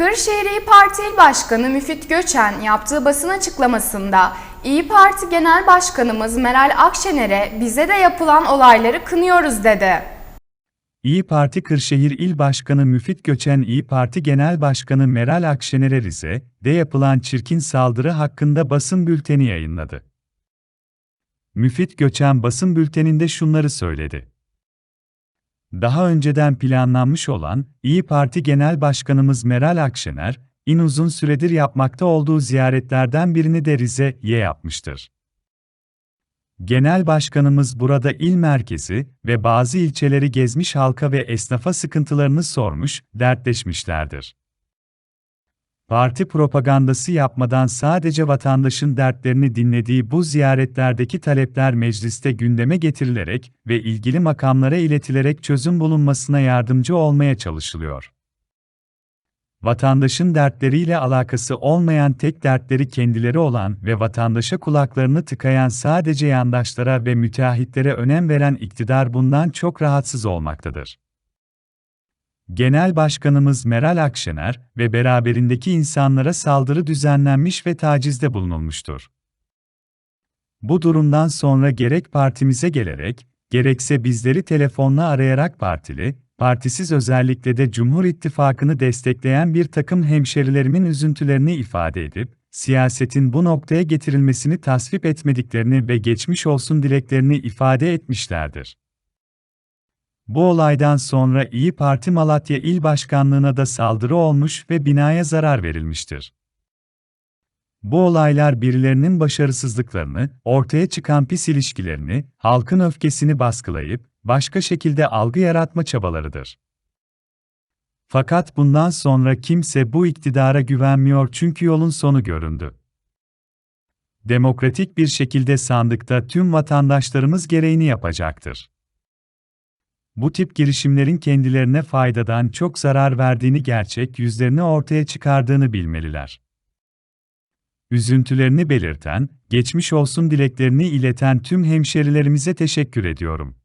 Kırşehir İyi Parti İl Başkanı Müfit Göçen yaptığı basın açıklamasında İyi Parti Genel Başkanımız Meral Akşener'e bize de yapılan olayları kınıyoruz dedi. İyi Parti Kırşehir İl Başkanı Müfit Göçen İyi Parti Genel Başkanı Meral Akşener'e Rize'de yapılan çirkin saldırı hakkında basın bülteni yayınladı. Müfit Göçen basın bülteninde şunları söyledi. Daha önceden planlanmış olan İyi Parti Genel Başkanımız Meral Akşener, in uzun süredir yapmakta olduğu ziyaretlerden birini de Rize'ye yapmıştır. Genel Başkanımız burada il merkezi ve bazı ilçeleri gezmiş halka ve esnafa sıkıntılarını sormuş, dertleşmişlerdir. Parti propagandası yapmadan sadece vatandaşın dertlerini dinlediği bu ziyaretlerdeki talepler mecliste gündeme getirilerek ve ilgili makamlara iletilerek çözüm bulunmasına yardımcı olmaya çalışılıyor. Vatandaşın dertleriyle alakası olmayan tek dertleri kendileri olan ve vatandaşa kulaklarını tıkayan sadece yandaşlara ve müteahhitlere önem veren iktidar bundan çok rahatsız olmaktadır. Genel Başkanımız Meral Akşener ve beraberindeki insanlara saldırı düzenlenmiş ve tacizde bulunulmuştur. Bu durumdan sonra gerek partimize gelerek, gerekse bizleri telefonla arayarak partili, partisiz özellikle de Cumhur İttifakı'nı destekleyen bir takım hemşerilerimin üzüntülerini ifade edip, siyasetin bu noktaya getirilmesini tasvip etmediklerini ve geçmiş olsun dileklerini ifade etmişlerdir. Bu olaydan sonra İyi Parti Malatya İl Başkanlığı'na da saldırı olmuş ve binaya zarar verilmiştir. Bu olaylar birilerinin başarısızlıklarını, ortaya çıkan pis ilişkilerini, halkın öfkesini baskılayıp, başka şekilde algı yaratma çabalarıdır. Fakat bundan sonra kimse bu iktidara güvenmiyor çünkü yolun sonu göründü. Demokratik bir şekilde sandıkta tüm vatandaşlarımız gereğini yapacaktır. Bu tip girişimlerin kendilerine faydadan çok zarar verdiğini gerçek yüzlerini ortaya çıkardığını bilmeliler. Üzüntülerini belirten, geçmiş olsun dileklerini ileten tüm hemşerilerimize teşekkür ediyorum.